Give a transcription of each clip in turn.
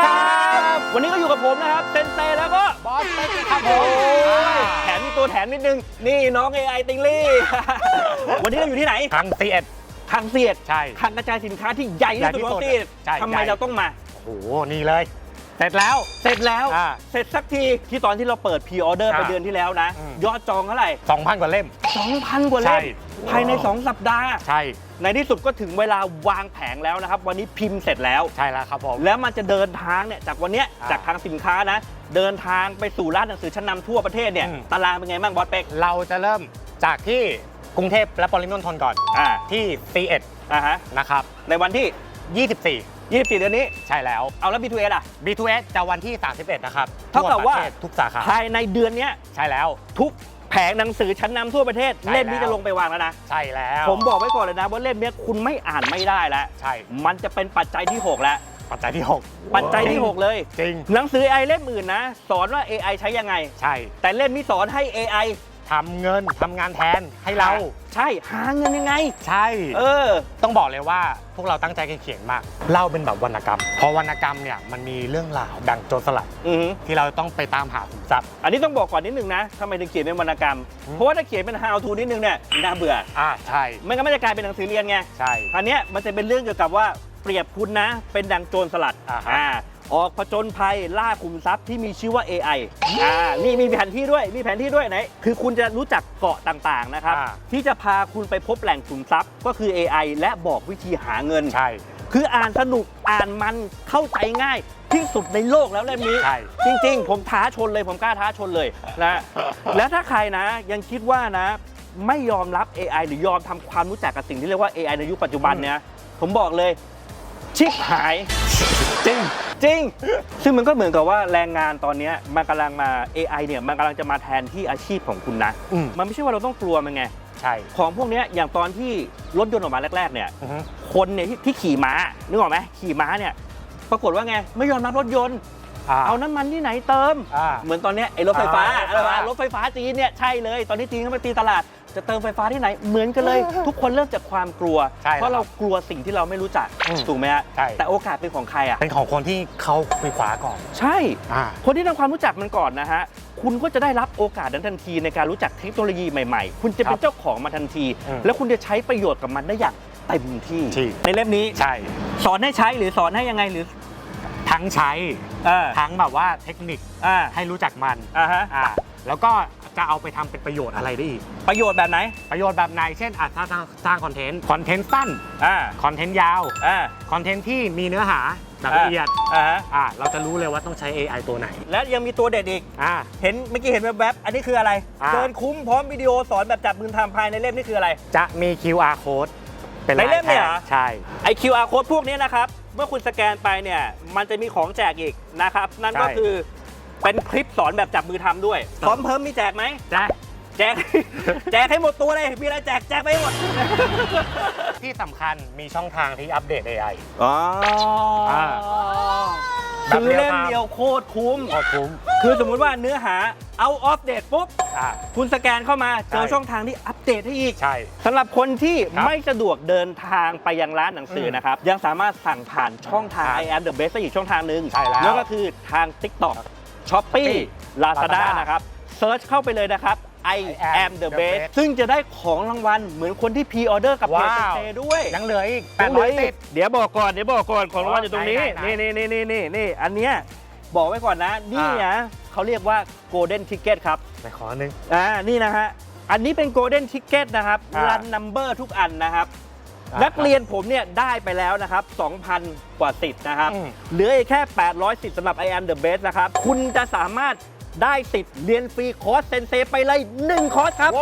ครับ วันนี้ก็อยู่กับผมนะครับเซนเซแล้วก็บอสเป๊กครับผโอ้มยแถมมีตัวแถมนิดนึง นี่น้อง AI ติงลี่ วันนี้เราอยู่ที่ไหนทาง C1 ทางเสียดใช่ ทางกระจายสินค้าที่ใหญ่ที่สุดใหญ่ที่ของสุดเสียดใช่ทำไมใหญ่ เราต้องมา โอ้โห นี่เลย เสร็จแล้ว เสร็จแล้ว อ่าเสร็จสักทีที่ตอนที่เราเปิดพ r ออเดอร์ไปอ่าเดือนที่แล้วนะ อืม ยอดจองเท่าไหร่ 2,000 กว่าเล่ม 2,000 กว่าใช่เล่มภายใน 2 สัปดาห์ ใช่ ในที่สุดก็ถึงเวลาวางแผงแล้วนะครับ วันนี้พิมพ์เสร็จแล้ว ใช่แล้วครับผม แล้วมันจะเดินทางเนี่ยจากวันเนี้ยอ่าจากทางสินค้านะ เดินทางไปสู่ร้านหนังสือชั้นนำทั่วประเทศเนี่ยอืม ตารางเป็นไงบ้างบอสเป็กเราจะเริ่มจากที่กรุงเทพและปริมณฑลก่อน อ่าที่ C1 อ่าฮะนะครับ ในวันที่ 24 24 เดือนนี้ ใช่แล้ว เอาแล้ว B2S อะ B2S จะวันที่ 31 นะครับเท่ากับว่า ทั่ประทศทุกสาขา ภายในเดือนเนี้ยใช่แล้ว ทุกแผงหนังสือชั้นนำทั่วประเทศ ใช่เล่มนี้แล้วจะลงไปวางแล้วนะ ใช่แล้วผมบอกไว้ก่อนเลยนะว่าเล่มเนี้ยคุณไม่อ่านไม่ได้แล้ว ใช่ มันจะเป็นปัจจัยที่ 6 แล้ว ปัจจัยที่ 6 ปัจจัยที่ 6 เลย จริง หนังสือ AI เล่มอื่นนะ สอนว่า AI ใช้ยังไง ใช่ แต่เล่มนี้สอนให้ AI ทำเงินทำงานแทนให้เรา ใช่หาเงินยังไง ใช่ เออ ต้องบอกเลยว่าพวกเราตั้งใจกันเขียนมาก เล่าเป็นแบบวรรณกรรมพอวรรณกรรมเนี่ยมันมีเรื่องราวดังโจรสลัดอือหือที่เราต้องไปตามหาขุมทรัพย์ อันนี้ต้องบอกก่อนนิดนึงนะทำไมถึงเขียนเป็นวรรณกรรม อืม เพราะว่าถ้าเขียนเป็น how to นิดนึงเนี่ยน่าเบื่ออ่าใช่ไม่งั้นมันจะกลายเป็นหนังสือเรียนไงใช่ อันเนี้ยมันจะเป็นเรื่องเกี่ยวกับว่าเปรียบคุณนะ เป็นดังโจรสลัดอ่าฮะ ออกผจญภัยล่าขุมทรัพย์ที่มีชื่อว่า AI อ่านี่มีแผนที่ด้วยมีแผนที่ด้วยไหน คือคุณจะรู้จักเกาะต่างๆนะครับ อ่า ที่จะพาคุณไปพบแหล่งขุมทรัพย์ก็คือ AI และบอกวิธีหาเงิน ใช่ คืออ่านสนุกอ่านมันเข้าใจง่ายที่สุดในโลกแล้วเล่มนี้ ใช่ จริง ๆ ผมท้าชนเลยผมกล้าท้าชนเลยนะ แล้วถ้าใครนะยังคิดว่านะ ไม่ยอมรับ AI หรือยอมทำความรู้จักกับสิ่งที่เรียกว่า AI ในยุคปัจจุบันเนี่ยผมบอกเลย ชิบหาย จริง จริง ซึ่งมันก็เหมือนกับว่าแรงงานตอนเนี้ยมันกำลังมา AI เนี่ยมันกำลังจะมาแทนที่อาชีพของคุณนะ อืม มันไม่ใช่ว่าเราต้องกลัวมันไง ใช่ ของพวกเนี้ยอย่างตอนที่รถยนต์ออกมาแรก ๆ เนี่ย อือฮึ คนเนี่ยที่ที่ขี่ม้านึกออกไหมขี่ม้าเนี่ย ปรากฏว่าไงไม่ยอมรับรถยนต์ อ่าเอาน้ำมันที่ไหนเติม อ่า เหมือนตอนเนี้ยไอ้รถไฟฟ้าอ่าอะไรวะรถไฟฟ้าจีนเนี่ยใช่เลย ตอนนี้จีนเขามาตีตลาด จะเติมไฟฟ้าที่ไหนเหมือนกันเลย ทุกคนเริ่มจากความกลัว ใช่เพราะเรากลัวสิ่งที่เราไม่รู้จักอืมถูกไหมฮะใช่ แต่โอกาสเป็นของใครอะ เป็นของคนที่เขาคุยขวาก่อน ใช่ อ่า คนที่ทำความรู้จักมันก่อนนะฮะ คุณก็จะได้รับโอกาสนั้นทันทีในการรู้จักเทคโนโลยีใหม่ๆ คุณจะเป็นครับเจ้าของมันทันที อืมแล้วคุณจะใช้ประโยชน์กับมันได้อย่างเต็มที่ที่ในเล่มนี้ ใช่ สอนให้ใช้หรือสอนให้ยังไงหรือทั้งใช้ อ่าทั้งแบบว่าเทคนิคอ่าให้รู้จักมันอ่าฮะ อ่าแล้วก็ จะเอาไปทำเป็นประโยชน์อะไรได้อีก ประโยชน์แบบไหน ประโยชน์แบบไหน เช่นอะถ้าสร้างสร้างคอนเทนต์ คอนเทนต์สั้นอ่าคอนเทนต์ยาวอ่าคอนเทนต์ที่มีเนื้อหาแบบละเอียดอ่าฮะอ่าเราจะรู้เลยว่าต้องใช้ AI ตัวไหน และยังมีตัวเด็ดอีกอ่าเห็นเมื่อกี้เห็นแวบๆอันนี้คืออะไรอ่าเกินคุ้มพร้อมวิดีโอสอนแบบจับมือทำภายในเล่มนี่คืออะไร จะมี QR code เป็นในเล่มเนี่ยเหรอใช่ไอ QR code พวกนี้นะครับ เมื่อคุณสแกนไปเนี่ย มันจะมีของแจกอีกนะครับ นั่นก็ใช่คือ เป็นคลิปสอนแบบจับมือทำด้วยพร้อมเพิ่มมีแจกไหมแจ๊คแจก แจกให้หมดตัวเลย มีอะไรแจกแจกไปให้หมด ที่สำคัญมีช่องทางที่อัปเดต AI อ๋ออ่าซื้อแบบเรียลเล่มไทม์เดียวโคตรคุ้ม พอคุ้มคือสมมุติว่าเนื้อหา out of date ปุ๊บ อ่า คุณสแกนเข้ามา เจอใช่ช่องทางที่อัปเดตให้อีก ใช่ สำหรับคนที่ครับไม่สะดวกเดินทางไปยังร้านหนังสือมนะครับ ยังสามารถสั่งผ่านช่องทาง ครับ I am the best ได้อีกช่องทางหนึ่งใช่แล้วนั่นก็คือทาง TikTok Shopee Lazada Lazada นะครับเซิร์ชเข้าไปเลยนะครับ I I am am the the best best ซึ่งจะได้ของรางวัลเหมือนคนที่พ r ออเดอร์กับเพจว้าวเซด้วยยังเหลืออีกยังเหลืออีก810 เดี๋ยวบอกก่อนเดี๋ยวบอกก่อนของรางวัลอยู่ตรงนี้ ไหนไหนนี่นี่นี่นี่นี่นี่อันเนี้ยบอกไว้ก่อนนะ นี่อ่านะเขาเรียกว่า Golden Ticket ครับ ไปขออันหนึง อ่า นี่นะฮะ อันนี้เป็น Golden Ticket นะครับ อ่ารันนัมเบอร์ทุกอันนะครับอ่า นักเรียนผมเนี่ยได้ไปแล้วนะครับ 2,000 กว่าสิทธิ์นะครับ อืม เหลืออีกแค่ 800 สิทธิ์สำหรับ I am the best นะครับ คุณจะสามารถได้สิทธิ์เรียนฟรีคอร์สเซนเซไปเลย 1 คอร์สครับ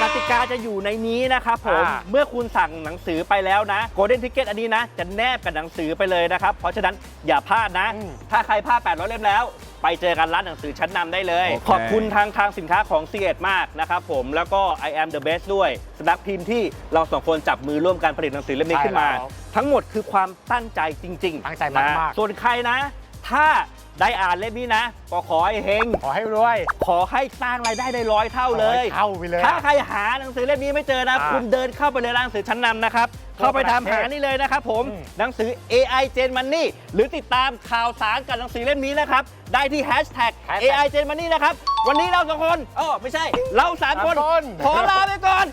กติกาจะอยู่ในนี้นะครับผม อ่า เมื่อคุณสั่งหนังสือไปแล้วนะ Golden Ticket อันนี้นะ จะแนบกับหนังสือไปเลยนะครับ เพราะฉะนั้นอย่าพลาดนะอืมถ้าใครพลาด 800 เล่มแล้ว ไปเจอกันร้านหนังสือชั้นนำได้เลย โอเค ขอบคุณทางทางสินค้าของ c ีเอ็ดมากนะครับผมแล้วก็ I am the best ด้วยสนักพิมพ์ที่เราสองคนจับมือร่วมกันผลิตหนังสือเล่มนี้ขึ้นมาใช่แล้วทั้งหมดคือความตั้งใจจริงๆตั้งใจมากๆ นะส่วนใครนะ ถ้า ได้อ่านเล่มนี้นะ ก็ขอให้เฮง ขอให้รวย ขอให้สร้างรายได้ได้ร้อยเท่าเลยร้อยเท่าไปเลย ถ้าใครหาหนังสือเล่มนี้ไม่เจอนะ อ่าคุณเดินเข้าไปเลยร้านหนังสือชั้นนำนะครับ เข้าไปทำหานี่เลยนะครับผม อืม หนังสือ AI Gen Money หรือติดตามข่าวสารกับหนังสือเล่มนี้นะครับ ได้ที่ Hashtag AI Gen Money นะครับ วันนี้เราสองคนอ๋อไม่ใช่ เราสามคน สามคน ขอลาไปก่อน